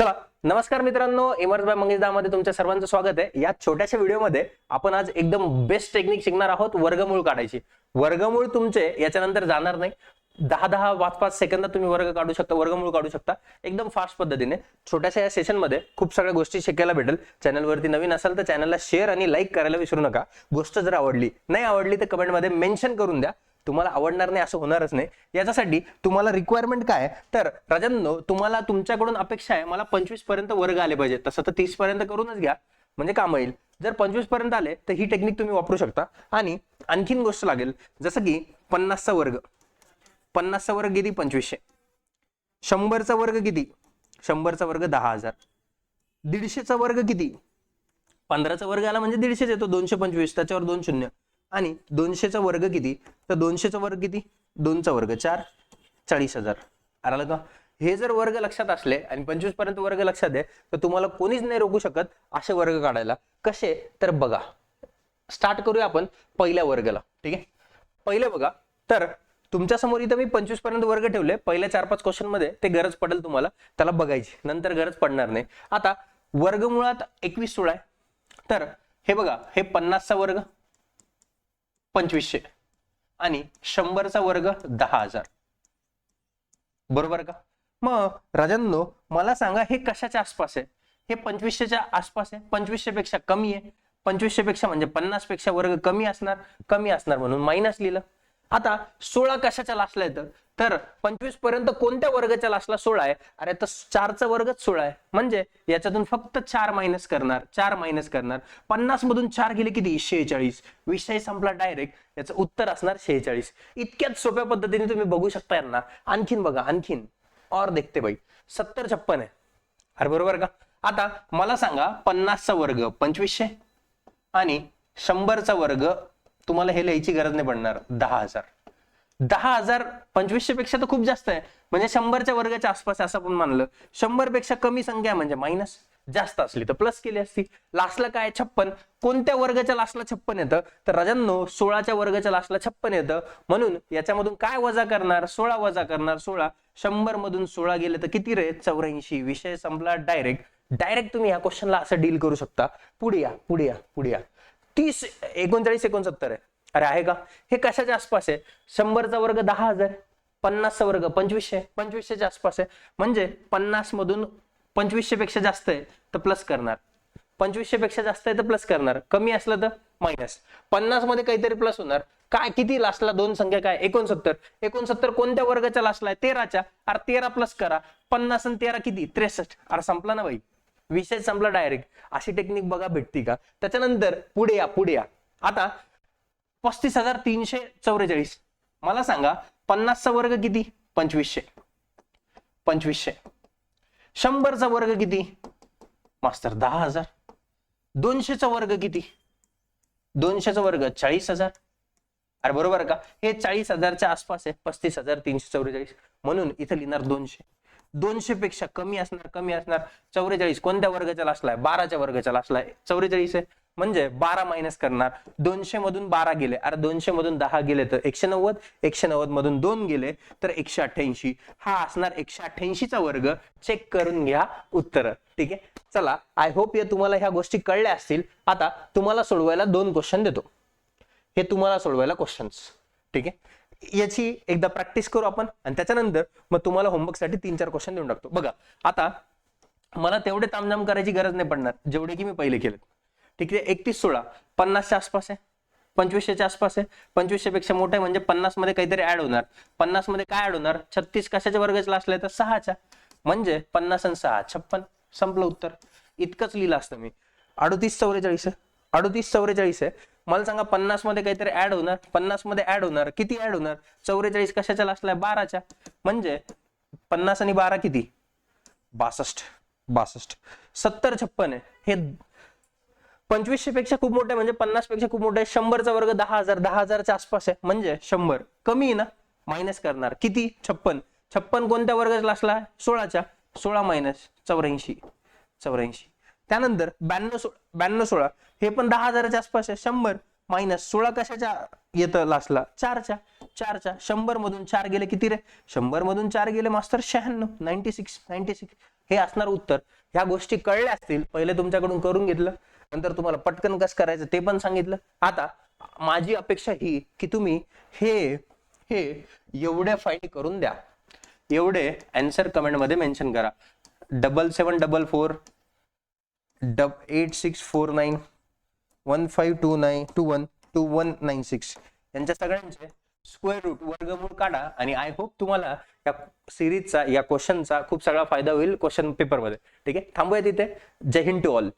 चला नमस्कार मित्रांनो इमर्स बाय मंगेशमध्ये तुमच्या सर्वांचं स्वागत आहे. या छोट्याशा व्हिडिओमध्ये आपण आज एकदम बेस्ट टेक्निक शिकणार आहोत वर्गमूळ काढायची. वर्गमूळ तुमचे याच्यानंतर जाणार नाही. दहा दहा पाच पाच सेकंदात तुम्ही वर्ग काढू शकता वर्गमूळ काढू शकता. एकदम फास्ट पद्धतीने. छोट्याशा या सेशनमध्ये खूप सगळ्या गोष्टी शिकायला भेटेल. चॅनलवरती नवीन असाल तर चॅनलला शेअर आणि लाईक करायला विसरू नका. गोष्ट जर आवडली नाही आवडली तर कमेंटमध्ये मेन्शन करून द्या. तुम्हाला आवडणार नाही असं होणारच नाही. याच्यासाठी तुम्हाला रिक्वायरमेंट काय तर राजांनो तुम्हाला तुमच्याकडून अपेक्षा आहे मला पंचवीसपर्यंत वर्ग आले पाहिजे तसं तर तीस पर्यंत करूनच घ्या. म्हणजे काम येईल. जर पंचवीसपर्यंत आले तर ही टेक्निक तुम्ही वापरू शकता. आणि आणखीन गोष्ट लागेल जसं की पन्नासचा वर्ग. पन्नासचा वर्ग किती? पंचवीसशे. शंभरचा वर्ग किती? शंभरचा वर्ग दहा हजार. दीडशेचा वर्ग किती? पंधराचा वर्ग आला म्हणजे दीडशेच येतो. दोनशे पंचवीस त्याच्यावर दोन शून्य. आणि दोनशेचा वर्ग किती? तर दोनशेचा वर्ग किती? दोनचा वर्ग चार? चाळीस हजार. आला का हे जर वर्ग लक्षात असले आणि पंचवीसपर्यंत वर्ग लक्षात आहे तर तुम्हाला कोणीच नाही रोखू शकत असे वर्ग काढायला. कसे? तर बघा. स्टार्ट करूया आपण पहिल्या वर्गाला. ठीक आहे? पहिले बघा. तर तुमच्यासमोर इथं मी पंचवीसपर्यंत वर्ग ठेवले. पहिल्या चार पाच क्वेश्चनमध्ये ते गरज पडेल तुम्हाला. त्याला बघायची. नंतर गरज पडणार नाही. आता वर्ग मुळात एकवीस सोळा आहे तर हे बघा. हे पन्नासचा वर्ग. पंचवीसशे. आणि शंभरचा वर्ग दहा हजार. बरोबर का? मग राजांनो मला सांगा हे कशाच्या आसपास आहे? हे पंचवीसशेच्या आसपास आहे? पंचवीसशे पेक्षा कमी आहे? पंचवीसशे पेक्षा म्हणजे पन्नासपेक्षा वर्ग कमी असणार? कमी असणार म्हणून मायनस लिहिलं. आता सोळा कशाच्या लास्टला येतं? तर पंचवीसपर्यंत कोणत्या वर्गाच्या लास्टला सोळा आहे? अरे तर चारचा वर्गच सोळा आहे. म्हणजे याच्यातून फक्त चार मायनस करणार चार मायनस करणार. पन्नास मधून चार गेले किती? शेहेचाळीस. विषय संपला डायरेक्ट याचं उत्तर असणार शेहेचाळीस. इतक्याच सोप्या पद्धतीने तुम्ही बघू शकता यांना. आणखीन बघा आणखीन. और देखते बाई. सत्तर छप्पन आहे. अरे बरोबर का? आता मला सांगा पन्नासचा वर्ग पंचवीसशे आणि शंभरचा वर्ग तुम्हाला हे लिहायची गरज नाही पडणार दहा हजार. दहा हजार पंचवीसशे पेक्षा तर खूप जास्त आहे. म्हणजे शंभरच्या वर्गाच्या आसपास असं आपण मानलं. शंभरपेक्षा कमी संख्या म्हणजे मायनस जास्त असली तर प्लस केली असती. लास्टला काय छप्पन. कोणत्या वर्गाच्या लास्टला छप्पन येतं? तर राजांनो सोळाच्या वर्गाच्या लास्टला छप्पन येतं. म्हणून याच्यामधून काय वजा करणार? सोळा वजा करणार. सोळा. शंभर मधून सोळा गेले तर किती रे? चौऱ्याऐंशी. विषय संपला डायरेक्ट डायरेक्ट तुम्ही या क्वेश्चनला असं डील करू शकता. पुढे या पुढे या पुढे या. तीस एकोणचाळीस एकोणसत्तर आहे. अरे आहे का? हे कशाच्या आसपास आहे? शंभरचा वर्ग दहा हजार. पन्नासचा वर्ग पंचवीसशे. पंचवीसशेच्या आसपास आहे. म्हणजे पन्नास मधून पंचवीसशे पेक्षा जास्त आहे तर प्लस करणार. पंचवीसशे पेक्षा जास्त आहे तर प्लस करणार. कमी असलं तर मायनस पन्नासमध्ये काहीतरी प्लस होणार. काय किती लास्टला दोन संख्या काय? एकोणसत्तर. एकोणसत्तर कोणत्या वर्गाच्या लास्टला आहे? तेराच्या. अरे तेरा प्लस करा. पन्नास आणि तेरा किती? त्रेसष्ट. अरे संपला ना बाई विषय संपला डायरेक्ट अशी टेक्निक बघा भेटती का? त्याच्यानंतर पुढे या पुढे या. आता पस्तीस हजार तीनशे चौवेचाळीस. मला सांगा पन्नासचा वर्ग किती? पंचवीसशे. पंचवीसशे. शंभरचा वर्ग किती? मास्तर दहा हजार. दोनशेचा वर्ग किती? दोनशेचा वर्ग चाळीस हजार. अरे बरोबर का? हे चाळीस हजारच्या आसपास आहे पस्तीस हजार तीनशे चौवेचाळीस. म्हणून इथं लिहिणार दोनशे. दोनशे पेक्षा कमी असणार कमी असणार चौवेचाळीस कोणत्या वर्गाच्या लास्टला आहे? बाराच्या वर्गाच्या लास्टला आहे. चौवेचाळीस आहे. म्हणजे बारा मायनस करणार. दोनशे मधून बारा गेले. अरे दोनशे मधून दहा गेले तर एकशे नव्वद एकशे नव्वद मधून दोन गेले तर एकशे अठ्ठ्याऐंशी. हा असणार एकशे अठ्ठ्याऐंशीचा वर्ग. चेक करून घ्या उत्तर. ठीक आहे? चला आय होप या तुम्हाला ह्या गोष्टी कळल्या असतील. आता तुम्हाला सोडवायला दोन क्वेश्चन देतो. हे तुम्हाला सोडवायला क्वेश्चन्स ठीक आहे? याची एकदा प्रॅक्टिस करू आपण आणि त्याच्यानंतर मग तुम्हाला होमवर्कसाठी तीन चार क्वेश्चन देऊन टाकतो. बघा आता मला तेवढे तामझाम करायची गरज नाही पडणार. जेवढे की मी पहिले केले ठीक आहे एकतीस सोळा. पन्नासच्या आसपास आहे. पंचवीसशेच्या आसपास आहे. पंचवीसशे पेक्षा मोठं आहे म्हणजे पन्नासमध्ये काहीतरी ऍड होणार. पन्नासमध्ये काय ऍड होणार? छत्तीस कशाच्या वर्गाचा लास्टला तर सहाच्या. म्हणजे पन्नास आणि सहा. छप्पन. संपलं उत्तर. इतकंच लिहिलं असतं मी. अडोतीस चौवेचाळीस आहे. अडोतीस चौवेचाळीस आहे. मला सांगा पन्नासमध्ये काहीतरी ऍड होणार? पन्नासमध्ये ऍड होणार? किती ऍड होणार? चौवेचाळीस कशाच्या लास्टला बाराच्या. म्हणजे पन्नास आणि बारा किती? बासष्ट. बासष्ट. सत्तर छप्पन आहे. हे पंचवीसशे पेक्षा खूप मोठे म्हणजे पन्नासपेक्षा खूप मोठे शंभरचा वर्ग दहा हजार दहा हजारच्या आसपास आहे. म्हणजे शंभर. कमी आहे ना? मायनस करणार. किती? छप्पन. छप्पन कोणत्या वर्गाचा असला सोळाच्या. सोळा मायनस चौऱ्याऐंशी. चौऱ्याऐंशी. त्यानंतर ब्याण्णव सोळा ब्याण्णव सोळा. हे पण दहा हजाराच्या आसपास आहे. शंभर. मायनस सोळा कशाच्या येतं लास्टला चारच्या. चारच्या. शंभर मधून चार गेले किती रे? शंभर मधून चार गेले मास्तर शहाण्णव. नाईन्टी सिक्स नाईन्टी सिक्स हे असणार उत्तर. ह्या गोष्टी कळल्या असतील. पहिले तुमच्याकडून करून घेतलं. नंतर तुम्हाला पटकन कसं करायचं ते पण सांगितलं. आता माझी अपेक्षा ही की तुम्ही हे हे एवढे फाईल करून द्या. एवढे अँसर कमेंटमध्ये मेन्शन करा. Double seven double four double eight six four nine one five two nine two one two one nine six यांच्या सगळ्यांचे स्क्वेअर रूट वर्गमूळ काढा आणि आय होप तुम्हाला या सिरीजचा या क्वेश्चनचा खूप सगळा फायदा होईल क्वेश्चन पेपरमध्ये ठीक आहे? थांबूया तिथे. जय हिंद टू ऑल